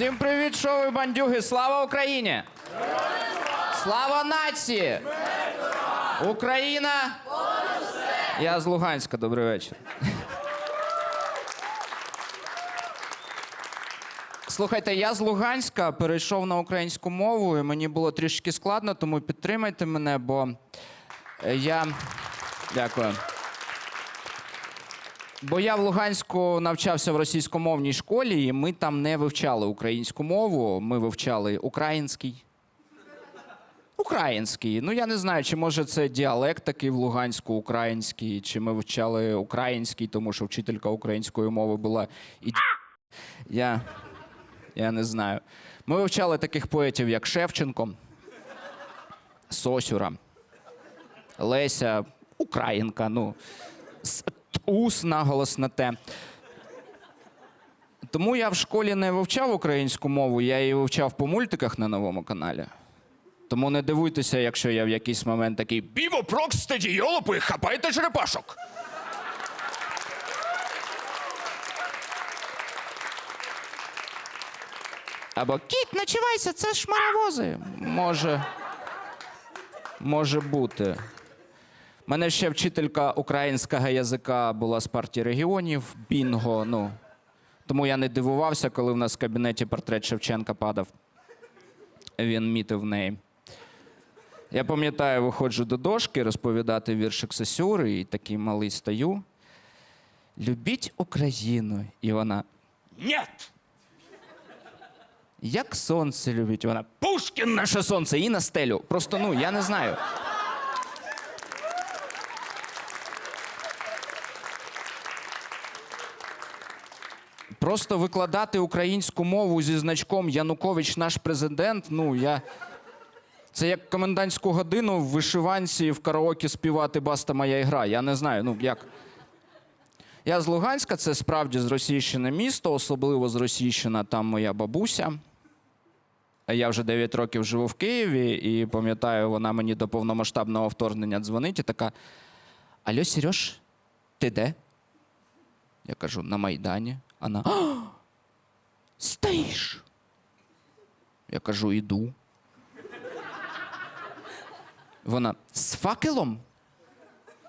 Всім привіт, шоу бандюги! Слава Україні! Слава нації! Україна! Я з Луганська, добрий вечір. Слухайте, я з Луганська перейшов на українську мову, і мені було трішки складно, тому підтримайте мене, бо е, я. Дякую. Бо я в Луганську навчався в російськомовній школі, і ми там не вивчали українську мову, ми вивчали український. Український. Ну я не знаю, чи може це діалект такий в Луганську, український, чи ми вивчали український, тому що вчителька української мови була і. Я, я не знаю. Ми вивчали таких поетів, як Шевченко, Сосюра, Леся, Українка. Ну, ус наголос на те. Тому я в школі не вивчав українську мову, я її вивчав по мультиках на новому каналі. Тому не дивуйтеся, якщо я в якийсь момент такий Біво, прокстеді, йолопи, хапайте черепашок. Або кіт, начувайся, це ж маравози. Може. Може бути. Мене ще вчителька українського язика була з партії регіонів, Бінго. Ну. Тому я не дивувався, коли в нас в кабінеті портрет Шевченка падав. Він мітив в неї. Я пам'ятаю, виходжу до дошки розповідати віршик Сосюри, і такий малий стою. Любіть Україну. І вона. Нет! Як сонце любить. Вона Пушкін наше сонце і на стелю. Просто ну я не знаю. Просто викладати українську мову зі значком Янукович наш президент. Ну я. Це як комендантську годину в вишиванці в караоке співати Баста моя ігра. Я не знаю, ну як. Я з Луганська, це справді зросійщене місто, особливо зросійщена там моя бабуся. Я вже 9 років живу в Києві, і пам'ятаю, вона мені до повномасштабного вторгнення дзвонить і така: Алло, Сереж, ти де? Я кажу, на Майдані. Вона «А, стоїш. Я кажу, іду. Вона з факелом?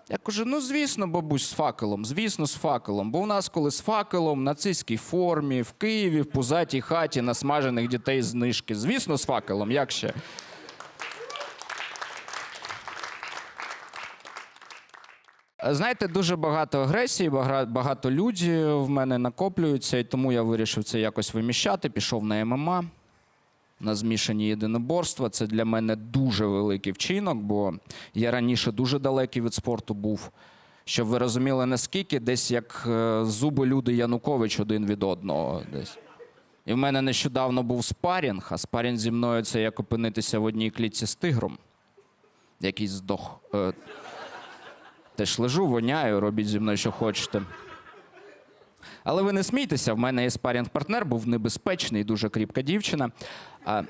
Я кажу: ну звісно, бабусь, з факелом, звісно, з факелом. Бо у нас, коли з факелом, в нацистській формі, в Києві, в пузатій хаті, насмажених дітей знижки. Звісно, з факелом, як ще? Знаєте, дуже багато агресії, багато люді в мене накоплюються, і тому я вирішив це якось виміщати. Пішов на ММА, на змішані єдиноборства. Це для мене дуже великий вчинок, бо я раніше дуже далекий від спорту був. Щоб ви розуміли, наскільки десь як е, зуби люди Янукович один від одного. Десь. І в мене нещодавно був спарінг, а спарінг зі мною це як опинитися в одній клітці з тигром, який здох. Теж лежу, воняю, робіть зі мною, що хочете. Але ви не смійтеся, в мене є спарінг-партнер, був небезпечний, дуже кріпка дівчина. А,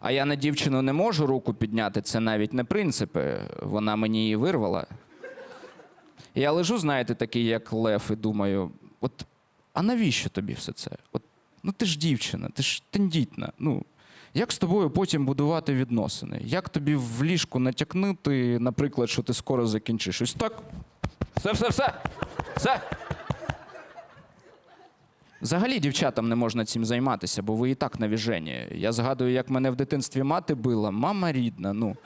а я на дівчину не можу руку підняти, це навіть не принципи. Вона мені її вирвала. Я лежу, знаєте, такий, як лев, і думаю: от, а навіщо тобі все це? От, ну ти ж дівчина, ти ж тендітна. Ну, як з тобою потім будувати відносини? Як тобі в ліжку натякнути, наприклад, що ти скоро закінчиш? Ось так. Все, все, все. Все. Взагалі дівчатам не можна цим займатися, бо ви і так навіжені. Я згадую, як мене в дитинстві мати била, мама рідна. Ну.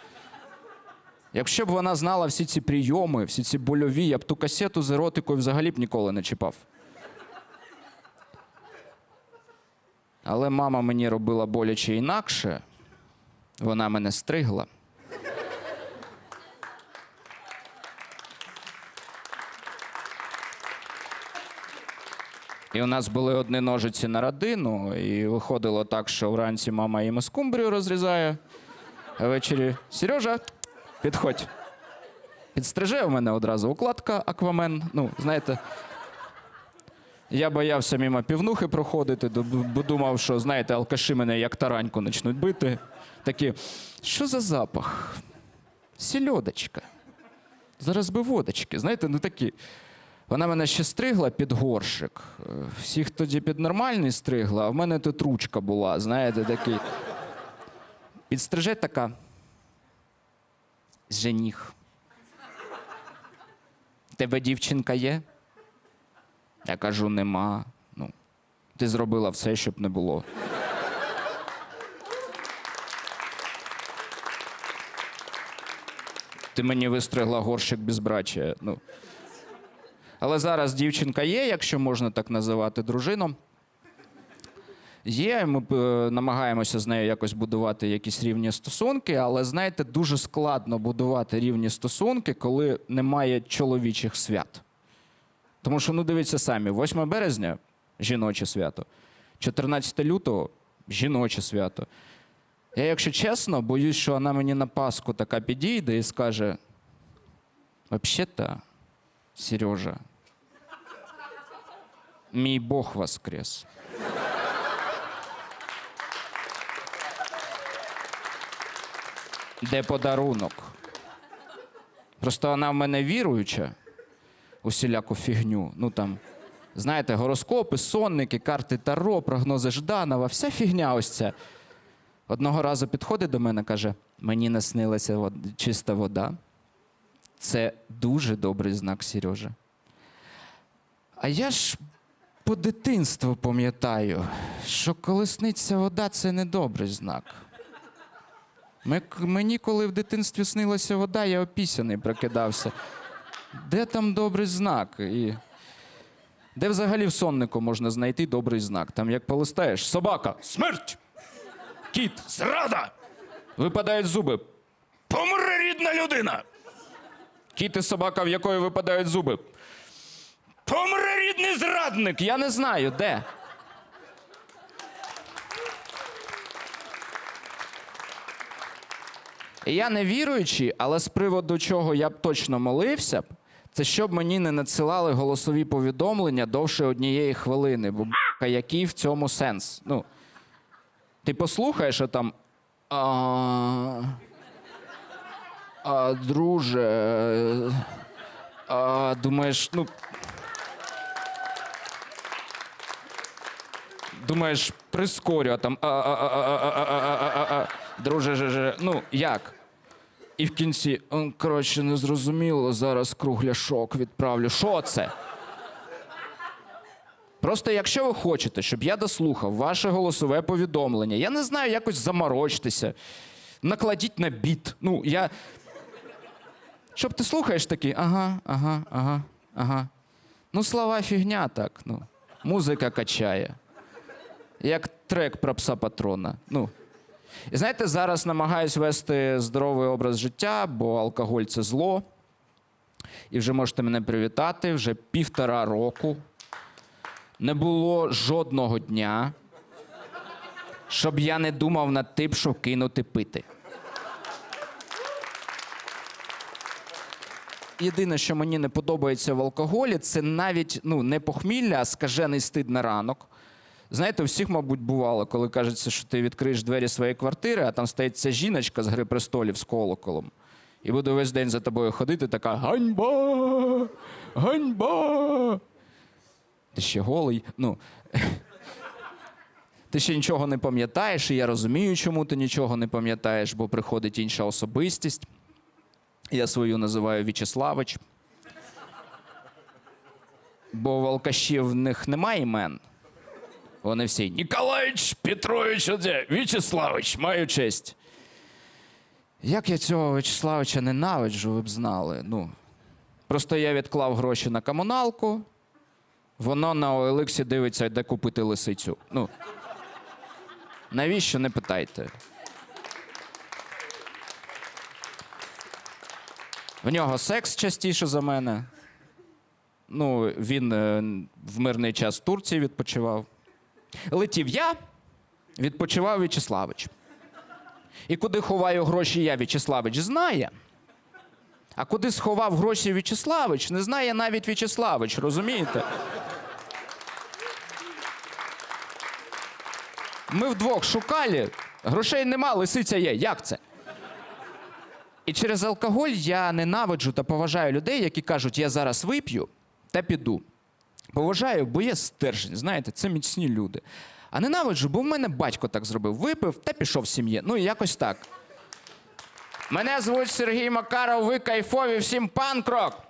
Якщо б вона знала всі ці прийоми, всі ці больові, я б ту касету з еротикою взагалі б ніколи не чіпав. Але мама мені робила боляче інакше. Вона мене стригла. І у нас були одні ножиці на родину, і виходило так, що вранці мама їм скумбрію розрізає, а ввечері Сережа, підходь. Підстриже у мене одразу укладка аквамен. Ну, знаєте. Я боявся мимо півнухи проходити, бо думав, що, знаєте, алкаші мене як тараньку почнуть бити. Такі, що за запах? Сільодочка. Зараз би водочки. Знаєте, ну такі. Вона мене ще стригла під горщик. Е, Всіх тоді під нормальний стригла, а в мене тут ручка була, знаєте, такий. Підстриже така. Жених. Тебе дівчинка є? Я кажу, нема. Ну, ти зробила все, щоб не було. Ти мені вистригла горщик безбрачия. Ну. Але зараз дівчинка є, якщо можна так називати дружину. Є, ми е, намагаємося з нею якось будувати якісь рівні стосунки, але знаєте, дуже складно будувати рівні стосунки, коли немає чоловічих свят. Тому що, ну дивіться самі, 8 березня жіноче свято, 14 лютого жіноче свято. Я, якщо чесно, боюсь, що вона мені на Пасху така підійде і скаже: Взагалі-то, Сережа, мій Бог воскрес. Де подарунок? Просто вона в мене віруюча усіляку фігню. Ну там, знаєте, гороскопи, сонники, карти Таро, прогнози Жданова, вся фігня ось ця. Одного разу підходить до мене, каже: мені наснилася чиста вода. Це дуже добрий знак, Сережа. А я ж по дитинству пам'ятаю, що коли сниться вода, це не добрий знак. Мені, коли в дитинстві снилася вода, я опісяний прокидався. Де там добрий знак? І... Де взагалі в соннику можна знайти добрий знак? Там як полистаєш, собака, смерть! Кіт, зрада! Випадають зуби. Помре рідна людина! Кіт і собака, в якої випадають зуби. Помре рідний зрадник! Я не знаю, де. І Я не віруючий, але з приводу чого я б точно молився б, це щоб мені не надсилали голосові повідомлення довше однієї хвилини. Бо б**ка, який в цьому сенс? Ну, ти послухаєш, а там. А, а, друже. е, А, думаєш, ну. Думаєш, прискорю, а там. А, а, а, а, а, а, а, а, а, друже, же, же. ну як? І в кінці, коротше, не зрозуміло, зараз кругляшок відправлю. Що це? Просто якщо ви хочете, щоб я дослухав ваше голосове повідомлення, я не знаю, якось заморочтеся, накладіть на біт. Ну, я. Щоб ти слухаєш такий, ага, ага, ага, ага. Ну, слова фігня так. Ну. Музика качає. Як трек про пса патрона. Ну. І знаєте, зараз намагаюсь вести здоровий образ життя, бо алкоголь це зло. І вже можете мене привітати, вже півтора року. Не було жодного дня, щоб я не думав над тим, щоб кинути пити. Єдине, що мені не подобається в алкоголі, це навіть ну, не похмілля, а скажений стид на ранок. Знаєте, у всіх, мабуть, бувало, коли кажеться, що ти відкриєш двері своєї квартири, а там стоїть ця жіночка з гри престолів з колоколом. І буде весь день за тобою ходити, така ганьба! Ганьба! Ти ще голий. Ну. Ти ще нічого не пам'ятаєш, і я розумію, чому ти нічого не пам'ятаєш, бо приходить інша особистість. Я свою називаю В'ячеславич. Бо в алкашів в них немає імен. Вони всі Ніколаїч, Петрович, оце, В'ячеславич, маю честь. Як я цього В'ячеславича ненавиджу, ви б знали. Ну, просто я відклав гроші на комуналку, воно на OLX дивиться, де купити лисицю. Ну, навіщо не питайте? В нього секс частіше за мене. Ну, він е, в мирний час в Турції відпочивав. Летів я, відпочивав В'ячеславич. І куди ховаю гроші я, В'ячеславич знає. А куди сховав гроші В'ячеславич, не знає навіть В'ячеславич, розумієте? Ми вдвох шукали, грошей нема, лисиця є. Як це? І через алкоголь я ненавиджу та поважаю людей, які кажуть, я зараз вип'ю, та піду. Поважаю, бо є стержень, знаєте, це міцні люди. А ненавиджу, бо в мене батько так зробив. Випив та пішов в сім'ї. Ну якось так. Мене звуть Сергій Макаров, ви кайфові, всім панкрок!